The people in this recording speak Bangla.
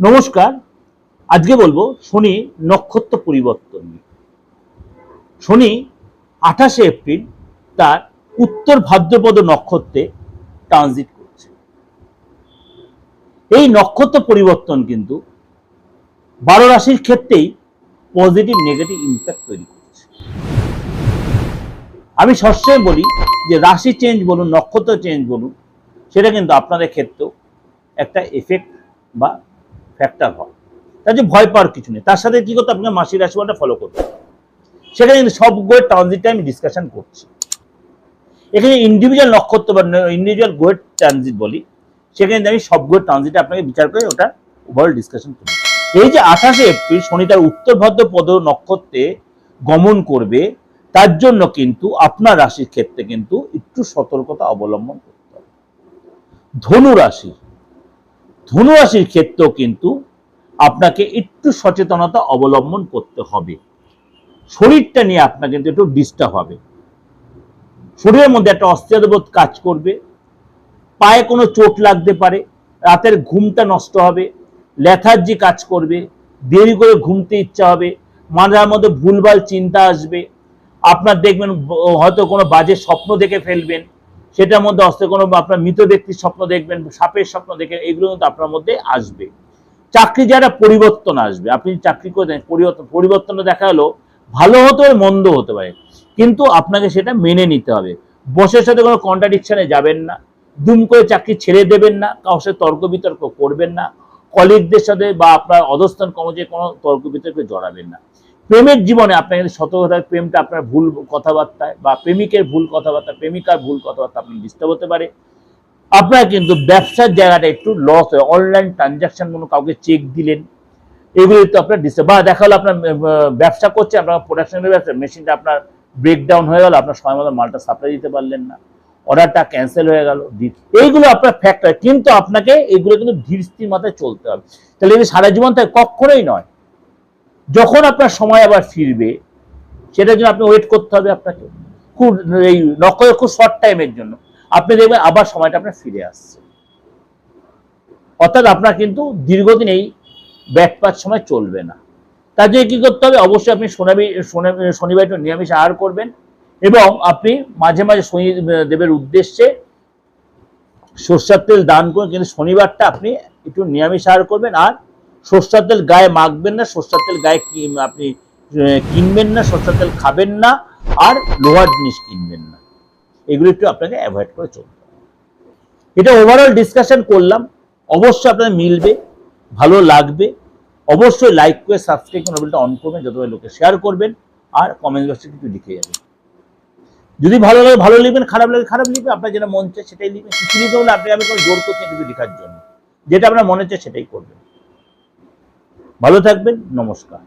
নমস্কার, আজকে বলব শনি নক্ষত্র পরিবর্তন শনি আঠাশে এপ্রিল তার উত্তর ভাদ্রপদ নক্ষত্রে ট্রানজিট করছে। এই নক্ষত্র পরিবর্তন কিন্তু বারো রাশির ক্ষেত্রেই পজিটিভ নেগেটিভ ইম্প্যাক্ট তৈরি করছে। আমি সবসময় বলি যে রাশি চেঞ্জ বলুন, নক্ষত্র চেঞ্জ বলুন, সেটা কিন্তু আপনাদের ক্ষেত্রেও একটা এফেক্ট বা ফ্যাক্টর হয়। তার যে ভয় পাওয়ার কিছু নেই। তার সাথে কি করতে আপনাকে মাসিক রাশিফলটা ফলো করতে সেখানে কিন্তু সব গ্রহের ট্রানজিটটা আমি ডিসকাশন করছি। এখানে ইন্ডিভিজুয়াল নক্ষত্র বা ইন্ডিভিজুয়াল গ্রহের ট্রানজিট বলি, সেখানে আমি সব গ্রহের ট্রানজিট আপনাকে বিচার করে ওটা ওভারঅল ডিসকাশন করি এই যে আঠাশে এপ্রিল শনি তার উত্তর ভদ্র পদ নক্ষত্রে গমন করবে, তার জন্য কিন্তু আপনার রাশির ক্ষেত্রে কিন্তু একটু সতর্কতা অবলম্বন করতে হবে। ধনু রাশি ধনু রাশির ক্ষেত্রেও কিন্তু আপনাকে একটু সচেতনতা অবলম্বন করতে হবে। শরীরটা নিয়ে আপনার কিন্তু একটু ডিস্টার্ব হবে। শরীরের মধ্যে একটা অস্থিরবোধ কাজ করবে। পায়ে কোনো চোট লাগতে পারে। রাতের ঘুমটা নষ্ট হবে। লেথার্জি কাজ করবে। দেরি করে ঘুমতে ইচ্ছা হবে। মাথার মধ্যে ভুলভাল চিন্তা আসবে। আপনার দেখবেন হয়তো কোনো বাজে স্বপ্ন দেখে ফেলবেন। সেটার মধ্যে অস্তে কোনো আপনার মৃত ব্যক্তির স্বপ্ন দেখবেন, সাপের স্বপ্ন দেখে, এগুলো কিন্তু আপনার মধ্যে আসবে। চাকরি যারা পরিবর্তন আসবে, আপনি চাকরি করে পরিবর্তন, পরিবর্তনটা দেখা হলো ভালো হতে পারে, মন্দ হতে পারে। কিন্তু আপনাকে সেটা মেনে নিতে হবে। বসের সাথে কোনো কন্ট্রাডিকশনে যাবেন না। দুম করে চাকরি ছেড়ে দেবেন না, কারোর সাথে তর্ক বিতর্ক করবেন না। কলিগদের সাথে বা আপনার অধস্থান কর্মচারী কোনো তর্ক বিতর্কে জড়াবেন না। প্রেমের জীবনে আপনার কিন্তু সতর্ক থাকবে প্রেমটা আপনার ভুল কথাবার্তায় বা প্রেমিকের ভুল কথাবার্তা, প্রেমিকার ভুল কথাবার্তা আপনি ডিস্টার্ব হতে পারে। আপনার কিন্তু ব্যবসার জায়গাটা একটু লস হয়। অনলাইন ট্রানজাকশন কোনো কাউকে চেক দিলেন, এগুলো তো আপনার ডিস্টার্ব বা দেখা হলো আপনার ব্যবসা করছে, আপনার প্রোডাকশনের ব্যবসা মেশিনটা আপনার ব্রেকডাউন হয়ে গেল, আপনার সময় মতো মালটা সাপ্লাই দিতে পারলেন না। অর্ডারটা ক্যান্সেল হয়ে গেল। এইগুলো আপনার ফ্যাক্টর কিন্তু আপনাকে এইগুলো কিন্তু ধীর স্থির মাথায় চলতে হবে। তাহলে সারা জীবন থেকে কখনোই নয়। যখন আপনার সময় আবার ফিরবে, সেটার জন্য আপনি ওয়েট করতে হবে আপনাকে। খুব এই নক্ষত্র খুব শর্ট টাইমের জন্য। আপনি দেখবেন আবার সময়টা আপনার ফিরে আসছে। অর্থাৎ আপনার কিন্তু দীর্ঘদিন এই ব্যাটপাত সময় চলবে না। তার জন্য কী করতে হবে? অবশ্যই আপনি শনি- শনিবার একটু নিরামিষ আহার করবেন এবং আপনি মাঝে মাঝে শনি দেবের উদ্দেশ্যে সর্ষার তেল দান করুন কিন্তু শনিবারটা আপনি একটু নিরামিষ আহার করবেন। আর সর্ষার তেল গায়ে মাখবেন না, সর্ষার তেল গায়ে আপনি কিনবেন না, সর্ষার তেল খাবেন না, আর লোহার জিনিস কিনবেন না। এগুলো একটু আপনাকে অ্যাভয়েড করে চলতে হবে। এটা ওভারঅল ডিসকাশন করলাম। অবশ্যই আপনাদের মিলবে, ভালো লাগবে। অবশ্যই লাইক করে সাবস্ক্রাইব নোবেলটা অন করবেন যতটা লোকে শেয়ার করবেন, আর কমেন্ট বক্সে কিছু লিখে যাবেন। যদি ভালো লাগে, ভালো লিখবেন, খারাপ লাগে, খারাপ লিখবেন, আপনার যেটা মন চায় সেটাই লিখবেন। কিছু লিখতে হলে আপনি আমি কোনো জোর করছি কিছু লেখার জন্য। যেটা আপনার মনে চায় সেটাই করবেন। ভালো থাকবেন নমস্কার।